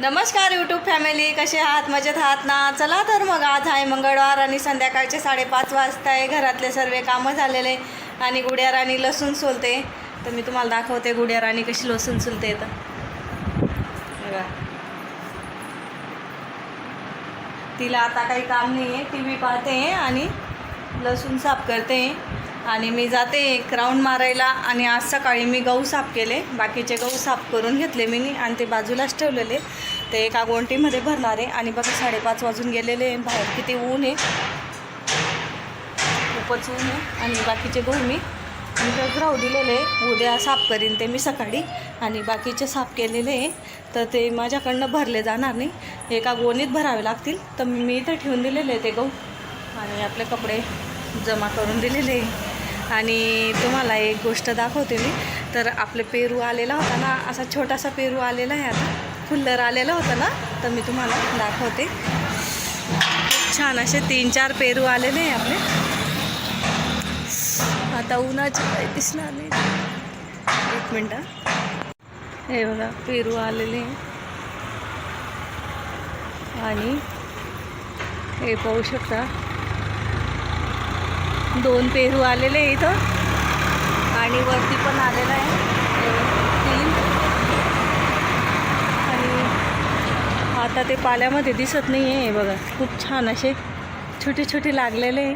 नमस्कार YouTube family कसे आहात? मजेत आहात ना? चला तर मग आज आहे मंगळवार आणि संध्याकाळचे साडेपाच वाजता आहे. घरातले सर्व कामं झालेले आणि गुड्या राणी लसूण सोलते. तर मी तुम्हाला दाखवते गुड्या राणी कशी लसूण सोलते तर बघा. तिला आता काही काम नाही आहे टी व्ही पाहते आणि लसूण साफ करते. आणि मी जाते एक राऊंड मारायला आणि आज सकाळी मी गहू साफ केले. बाकीचे गहू साफ करून घेतले मी आणि ते बाजूलाच ठेवलेले. ते एका गोंटीमध्ये भरणार. आहे आणि बघा साडेपाच वाजून गेलेले आहे. बाहेर किती ऊन आहे. खूपच ऊन आहे. आणि बाकीचे गहू मी इथंच राहू दिलेले आहे. उद्या साफ करीन ते मी सकाळी. आणि बाकीचे साफ केलेले आहे. तर ते माझ्याकडनं भरले जाणार नाही. एका गोणीत भरावे लागतील. तर मी इथं ठेवून दिलेले आहे ते गहू. आणि आपले कपडे जमा करून दिलेले आहे. आणि तुम्हाला एक गोष्ट दाखवते मी. तर आपले पेरू आलेला होता ना असा छोटासा पेरू आलेला आहे आता. फुल्लर आलेला होता ना तर मी तुम्हाला दाखवते. खूप छान असे तीन चार पेरू आलेले आहे आपले. आता उन्हाची काही दिसणार नाही. एक मिनटं. हे बघा पेरू आलेले आणि हे पाहू शकता दोन पेरू आलेले इथं. आणि वरती पण आलेला आहे हे बघा, तीन आणि आता ते पाल्यामध्ये दिसत नाही आहे हे बघा. खूप छान असे छोटे छोटे लागलेले आहे.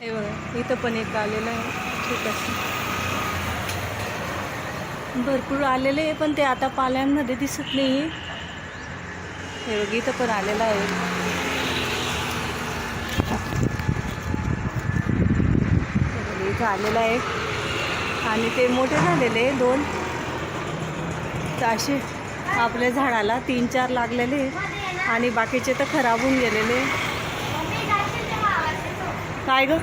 हे बघा इथं पण एक आलेलं आहे. छोटंसं भरपूर आलेले आहे पण ते आता पाल्यांमध्ये दिसत नाही आहे हे बघ इथं पण आलेलं आहे. हे इथं आलेलं आहे. आणि ते मोठे झालेले आहे दोन. तर असे आपल्या झाडाला तीन चार लागलेले आणि बाकीचे तर खराब होऊन गेलेले. काय ग?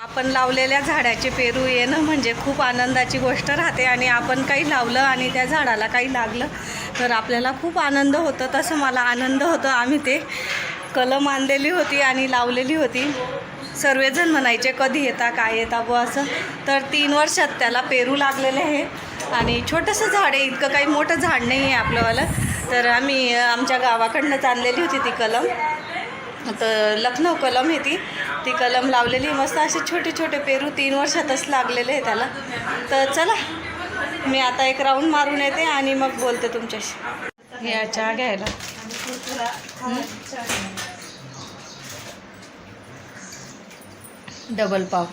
आपण लावलेल्या झाडाचे पेरू येणं म्हणजे खूप आनंदाची गोष्ट राहते आणि आपण काही लावलं आणि त्या झाडाला काही लागलं तर आपल्याला खूप आनंद होतं. तसं मला आनंद होतं. आम्ही ते कलम आणलेली होती आणि लावलेली होती. सर्वजण म्हणायचे कधी येता काय येता बुवा असं. तर तीन वर्षात त्याला पेरू लागलेले आहे. आणि छोटंसं झाड आहे इतकं काही मोठं झाड नाही आहे आपलंवालं तर आम्ही आमच्या गावाकडनंच आणलेली होती ती कलम. तर लखनौ कलम आहे ती. ती कलम लावलेली मस्त असे छोटे छोटे पेरू तीन वर्षातच लागलेले आहे त्याला. तर चला मी आता एक राऊंड मारून येते आणि मग बोलते तुमच्याशी. या चहा घ्यायला. डबल पाव.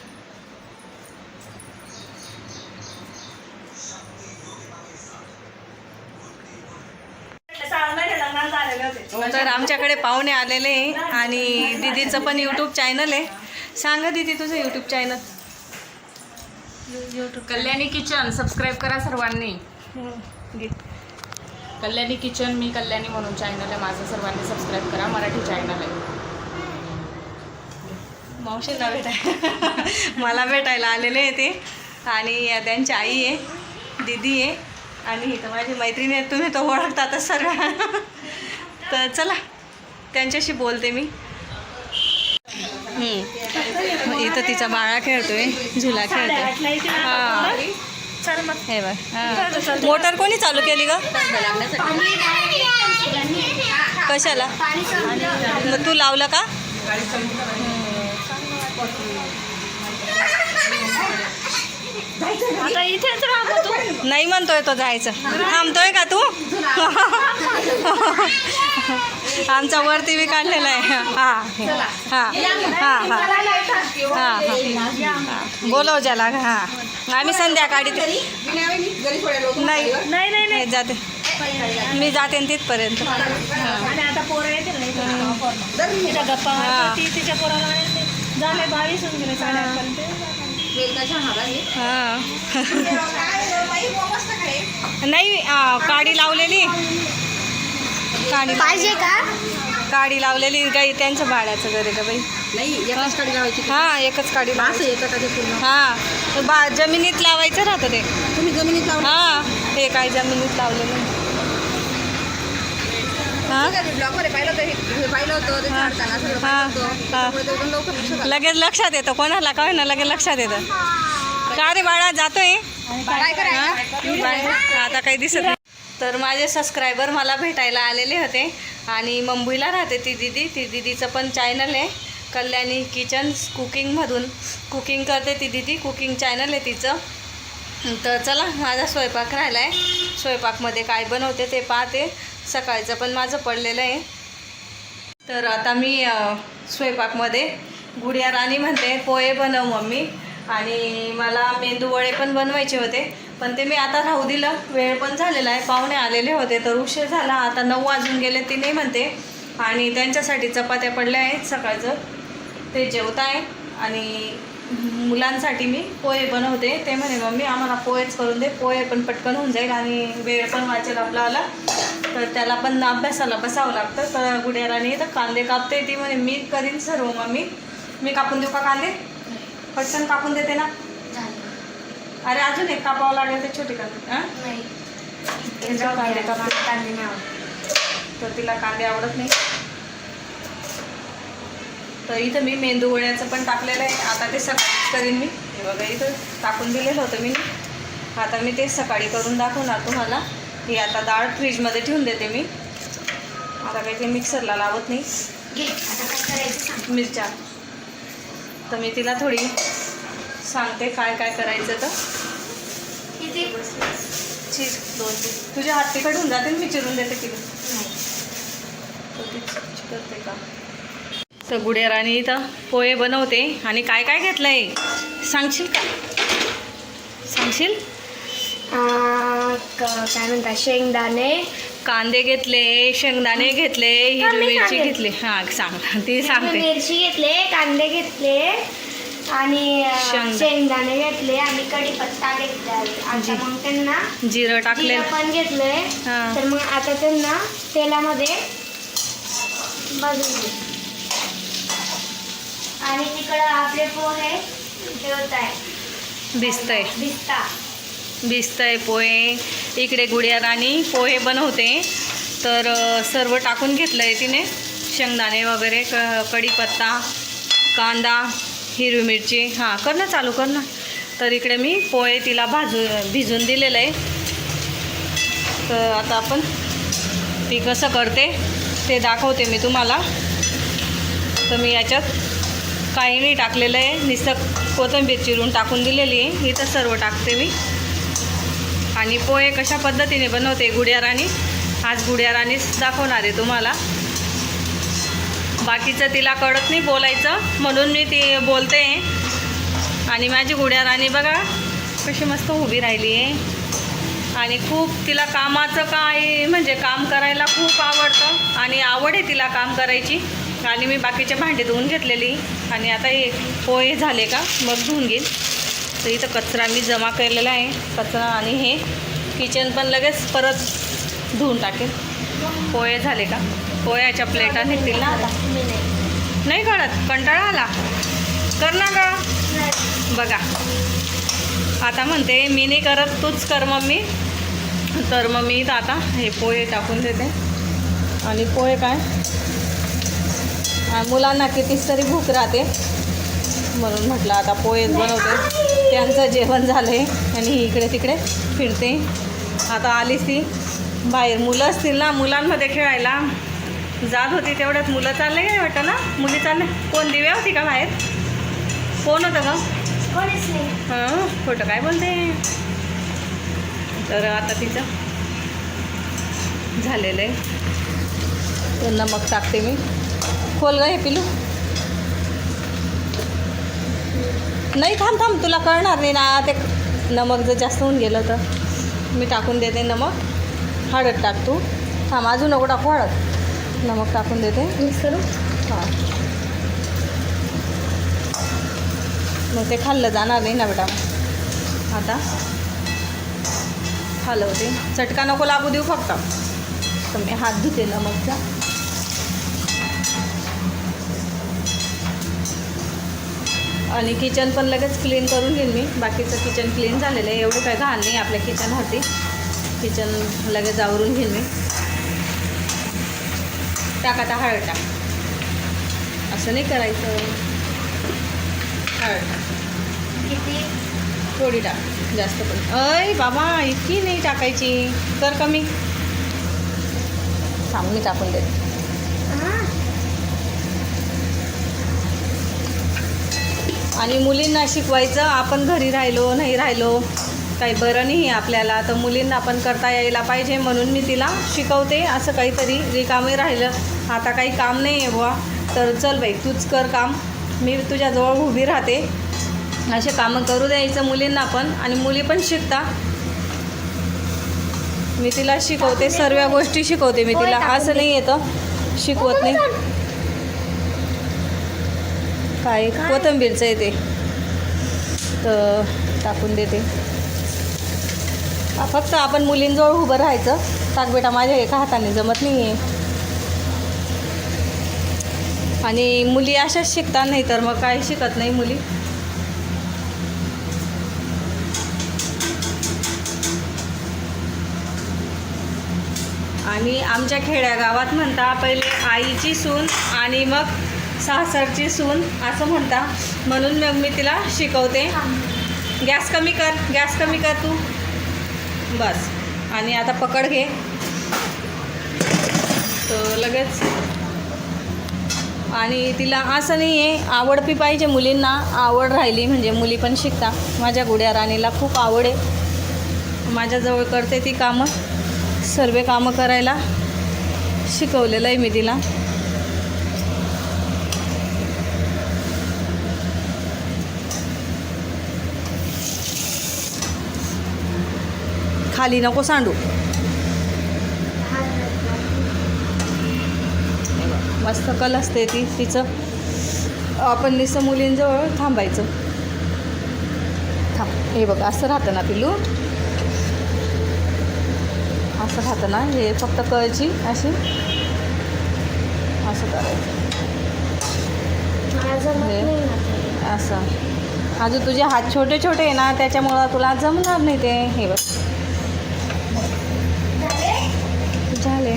तर आमच्याकडे पाहुणे आलेले आहे आणि दीदीचं पण यूट्यूब चॅनल आहे. सांगा दीदी तुझं YouTube channel YouTube Kalyani kitchen subscribe करा सर्वांनी. कल्याणी किचन मी कल्याणी म्हणून चॅनल आहे. माझं सर्वांनी सबस्क्राईब करा. मराठी चॅनल आहे. मावशींना भेटाय मला भेटायला आलेले आहे ते. आणि त्यांची आई आहे दीदी आहे. आणि इथं माझी मैत्रिणी आहे तुम्ही तो ओळखतातच सर तर चला त्यांच्याशी बोलते मी. इथं तिचा बाळा खेळतोय झुला खेळतोय. हा. हे बघ मोटर कोणी चालू केली ग? कशाला? मग तू लावलं का? आता इथेच राहतो तू. नाही म्हणतोय तो जायचं. थांबतोय का तू? आमचा वरती बी काढलेला आहे. हा हा हा हा बोलव ज्याला हा. आम्ही संध्याकाळी नाही. नाही नाही नाही. जाते. मी जाते तिथपर्यंत. गप्पा तिच्या पोराला. झाले बावीस होऊन गेले हां. नाही आ, काडी लावलेली. काडी पाहिजे का? काडी लावलेली काही त्यांच्या बाळाचं घर आहे का बाई? नाही एकाच कडे लावायची हां एकच काडी असं पूर्ण. हां तर बा जमिनीत लावायचं राहतं ते. तुम्ही जमिनीत लावून हां हे काय जमिनीत लावलेलं? लगेच लक्षात येतं कोणाला काय ना लगेच लक्षात येतं. का रे बाळा जातोय. आता काही दिसत नाही. तर माझे सबस्क्रायबर मला भेटायला आलेले होते. आणि मुंबईला राहते ती दिदी. ती दिदीचं पण चॅनल आहे. कल्याणी किचन कुकिंगमधून कुकिंग करते ती दिदी. कुकिंग चॅनल आहे तिचं. तर चला माझा स्वयंपाक राहिला आहे स्वयंपाकमध्ये काय बनवते ते पाहते. सकाळचं पण माझं पडलेलं आहे. तर आता मी स्वयंपाकमध्ये गुडिया राणी म्हणते पोहे बनव मम्मी. आणि मला मेंदूवडे पण बनवायचे होते पण ते मी आता राहू दिलं. वेळ पण झालेला आहे पाहुणे आलेले होते तर उशीर झाला. आता नऊ वाजून गेले ती नाही म्हणते. आणि त्यांच्यासाठी चपात्या पडल्या आहेत सकाळचं. ते जेवत आहे आणि मुलांसाठी मी पोहे बनवते. ते म्हणे मम्मी आम्हाला पोहेच करून दे. पोहे पण पटकन होऊन जाईल आणि वेळ पण वाचेल आपल्याला. तर त्याला पण अभ्यासाला बसावं लागतं. तर गुड्याराने तर कांदे कापते. ती म्हणे मी करीन सर्व मम्मी. मी कापून देऊ का कांदे? पटकन कापून देते ना. अरे अजून एक कापावं लागेल ते छोटे कांदे हां? हे जाऊ कांदे कापते तर तिला कांदे आवडत नाही. तर इथं मी मेंदू वड्याचं पण टाकलेलं आहे. आता ते सकाळीच करीन मी. हे बघा इथं टाकून दिलेलं होतं मी. आता मी ते सकाळी करून दाखवणार तुम्हाला. ही आता डाळ फ्रीजमध्ये ठेवून देते मी. आता काही ते मिक्सरला लावत नाही. मिरच्या. तर मी तिला थोडी सांगते काय काय करायचं तर. चीज दोन चीज. तुझे हात तिखट होऊन जाते मी चिरून देते तिला. करते का? तर गुडेराणी इथं पोहे बनवते. आणि काय काय घेतलं आहे सांगशील का? सांगशील? काय म्हणतात शेंगदाणे. कांदे घेतले शेंगदाणे घेतले हिरवी मिरची. घेतली. हां सांग ती सांगते. मिरची घेतले कांदे घेतले. आणि शेंगदाणे घेतले आणि कढीपत्ता घेतला. मग त्यांना जिरं टाकले पण घेतलंय. तर मग आता त्यांना तेलामध्ये भाजून आणि तिकडं आपले पोहे ठेवत आहे भिजतंय. भिजता. भिजतंय पोहे. इकडे गुडिया राणी पोहे बनवते. तर सर्व टाकून घेतलं आहे तिने. शेंगदाणे वगैरे क कढीपत्ता कांदा हिरवी मिरची. हां कर ना चालू कर ना. तर इकडे मी पोहे तिला भाजू भिजून दिलेलं आहे तर आता आपण ती कसं करते ते दाखवते मी तुम्हाला. तर मी याच्यात काही नाही टाकलेलं आहे. नुसतं कोथिंबीर चिरून टाकून दिलेली आहे. इथं सर्व टाकते मी. आणि पोहे कशा पद्धतीने बनवते गुड्याराणी आज गुड्याराणीच दाखवणार आहे तुम्हाला. बाकीचं तिला कळत नाही बोलायचं. म्हणून मी ती बोलते. आणि माझी गुड्याराणी बघा कशी मस्त उभी राहिली आहे. आणि खूप तिला कामाचं काय म्हणजे काम करायला खूप आवडतं. आणि आवड आहे तिला काम करायची. आणि मी बाकीचे भांडे धुवून घेतलेली. आणि आता हे पोहे झाले का? मग धुवून घेईन. तर इथं कचरा मी जमा केलेला आहे. कचरा आणि हे किचन पण लगेच परत धुवून टाकेल पोहे झाले का? पोह्याच्या प्लेटा निघतील ना? नाही कळत कंटाळा आला. कर ना का बघा. आता म्हणते मी नाही करत तूच कर मम्मी. तर मग मी आता हे पोहे टाकून देते. आणि पोहे काय? मुलांना कितीच तरी भूक राहते. म्हणून म्हटलं आता पोहेच बनवते. त्यांचं जेवण झालं आहे आणि ही इकडे तिकडे फिरते. आता आलीच ती. बाहेर मुलं असतील ना मुलांमध्ये खेळायला. जात होती तेवढ्यात मुलं चालले काय वाटतं ना? मुली चालले. कोण दिव्या होती का बाहेर? कोण होतं का कोणीच नाही. हां खोटं काय बोलते? तर आता तिचं झालेलं आहे. तर नमक टाकते मी. खोल ग हे पिलू. नाही थांब थांब तुला कळणार नाही ना ते नमक जर जास्त होऊन गेलं तर. मी टाकून देते नमक. हळद टाक तू. थांब अजून नको टाकू हळद. नमक टाकून देते. मिक्स करू? हां. मग ते खाल्लं जाणार नाही ना बेटा. आता. हलवते चटका नको लागू देऊ फक्त. तर मी हात धुते नमकचा. आणि किचन पण लगेच क्लीन करून घेईन मी. बाकीचं किचन क्लीन झालेलं आहे. एवढी काय घाण नाही आपल्या किचनवरती किचन लगेच आवरून घेईन मी. टाक आता हळद टाक. असं नाही करायचं. हळद किती? थोडी टाक. जास्त पण. अय बाबा इतकी नाही टाकायची. कर कमी. थांब मी टाकून देते. आणि मुलींना शिकवायचं आपण घरी राहिलो नाही राहिलो काही बरं नाही आपल्याला. तर मुलींना पण करता यायला पाहिजे म्हणून मी तिला शिकवते. असं काहीतरी रिकामे राहिलं. आता काही काम नाही आहे बुवा. तर चल बाई तूच कर काम. मी तुझ्याजवळ उभी राहते. असे कामं करू द्यायचं मुलींना पण. आणि मुली पण शिकता मी तिला शिकवते सर्व गोष्टी शिकवते मी तिला. असं नाही येतं शिकवत नाही. काय कोथंबीरचं आहे ते. तर टाकून देते. फक्त आपण मुलींजवळ उभं राहायचं. टाक बेटा माझ्या एका हाताने जमत नाही आहे आणि मुली अशाच शिकतात नाही तर मग काय शिकत नाही मुली. आणि आमच्या खेड्यागावात म्हणता पहिले आईची सून आणि मग सासरची सून असं म्हणता. म्हणून मग मी तिला शिकवते. गॅस कमी कर गॅस कमी कर तू. बस. आणि आता पकड घे. तर लगेच. आणि तिला असं नाही आहे आवडपी पाहिजे मुलींना. आवड राहिली म्हणजे मुली पण शिकता. माझ्या गुड्या राणीला खूप आवड आहे. माझ्याजवळ करते ती कामं. सर्व कामं करायला शिकवलेलं आहे मी तिला. खाली नको सांडू. मस्त कल असते ती तिचं. आपण नुसतं मुलींजवळ थांबायचं. थांब. हे बघ असं राहतं ना पिलू असं राहतं ना हे फक्त कळची अशी? असं करायचं. हे. असं. अजून तुझे हात छोटे छोटे आहे ना त्याच्यामुळं तुला जमणार नाही ते. हे बघ झाले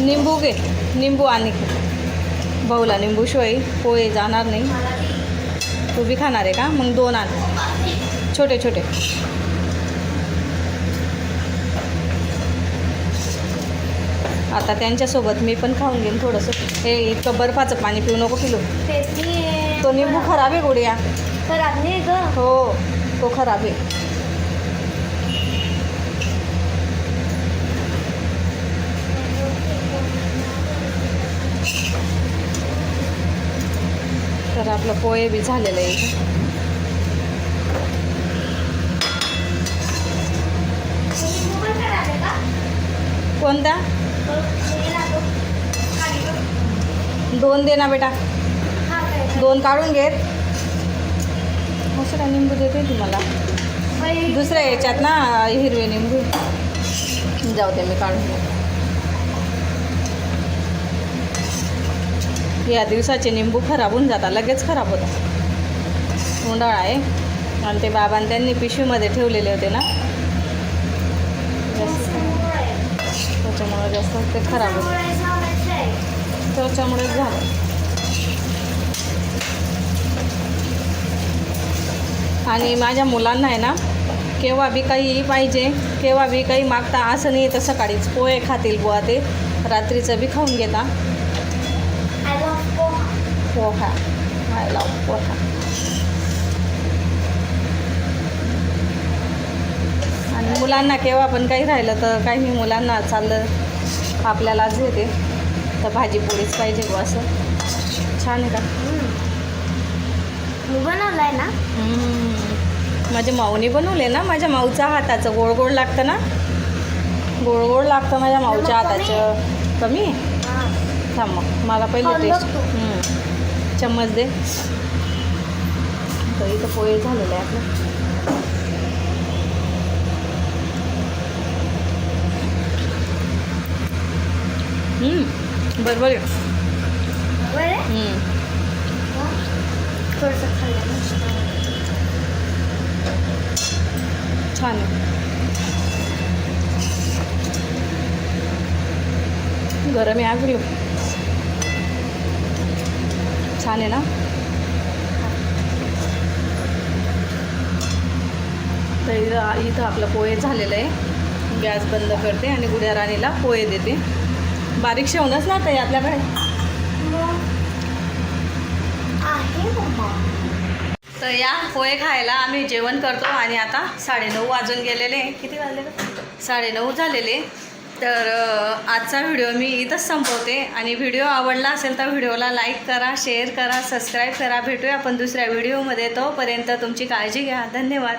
निंबू घे. निंबू आणि भाऊला निंबू शिवाय पोहे जाणार नाही. तू बी खाणार आहे का? मग दोन आण. छोटे छोटे. आता त्यांच्यासोबत मी पण खाऊन घेईन थोडंसं. हे इतकं बर्फाचं पाणी पिऊ नको पिलो. तो निंबू खराब आहे गुडिया. खराब नाही ग. हो तो खराब आहे तर आपलं पोहे बी झालेलं आहे कोणता? कोणत्या दोन दे ना बेटा. दोन काढून घेत. असं काय निंबू देते तुम्हाला. दुसऱ्या याच्यात ना हिरवे निंबू. जाऊ दे मी काढून घेते. या दिवसाचे निंबू खराब होऊन जातात लगेच खराब होतात. उंडाळा आहे. आणि ते बाबां त्यांनी पिशवीमध्ये ठेवलेले होते ना. जास्त. त्याच्यामुळे जास्त ते खराब होतं त्याच्यामुळेच झालं. आणि माझ्या मुलांना आहे ना केव्हा बी काही पाहिजे केव्हा बी काही मागता असं नाही तर सकाळीच पोहे खातील बुवा ते. रात्रीचं बी खाऊन घेता. पोहा. लव पोहा आणि मुलांना केव्हा पण काही राहिलं तर काही मुलांना चाललं आपल्यालाच येते तर भाजी पोळीच पाहिजे बुवा असं. छान आहे का? बनवलाय ना. माझ्या माऊने बनवले ना. माझ्या माऊच्या हाताचं गोड गोड लागतं ना. गोड गोड लागतं माझ्या माऊच्या हाताचं. कमी? हा. थांब मग. मला पहिले टेस्ट. चम्मच दे तर इथं पोहे झालेले आहे. आपलं हम्म. बरोबर. छान गरम आहे आगरी छान आहे ना? तर इथं इथं आपलं पोहे झालेलं आहे. गॅस बंद करते आणि गुड्या राणीला पोहे देते. बारीक शेवणच ना ताई आपल्याकडे तर या पोहे खायला आम्ही जेवण करतो आणि आता साडेनऊ वाजून गेलेले. किती वाजले? साडेनऊ झालेले. तर आजचा व्हिडिओ मी इथंच संपवते. आणि व्हिडिओ आवडला असेल तर व्हिडिओला लाईक करा शेअर करा सबस्क्राईब करा. भेटूया आपण दुसऱ्या व्हिडिओमध्ये. तोपर्यंत तुमची काळजी घ्या. धन्यवाद.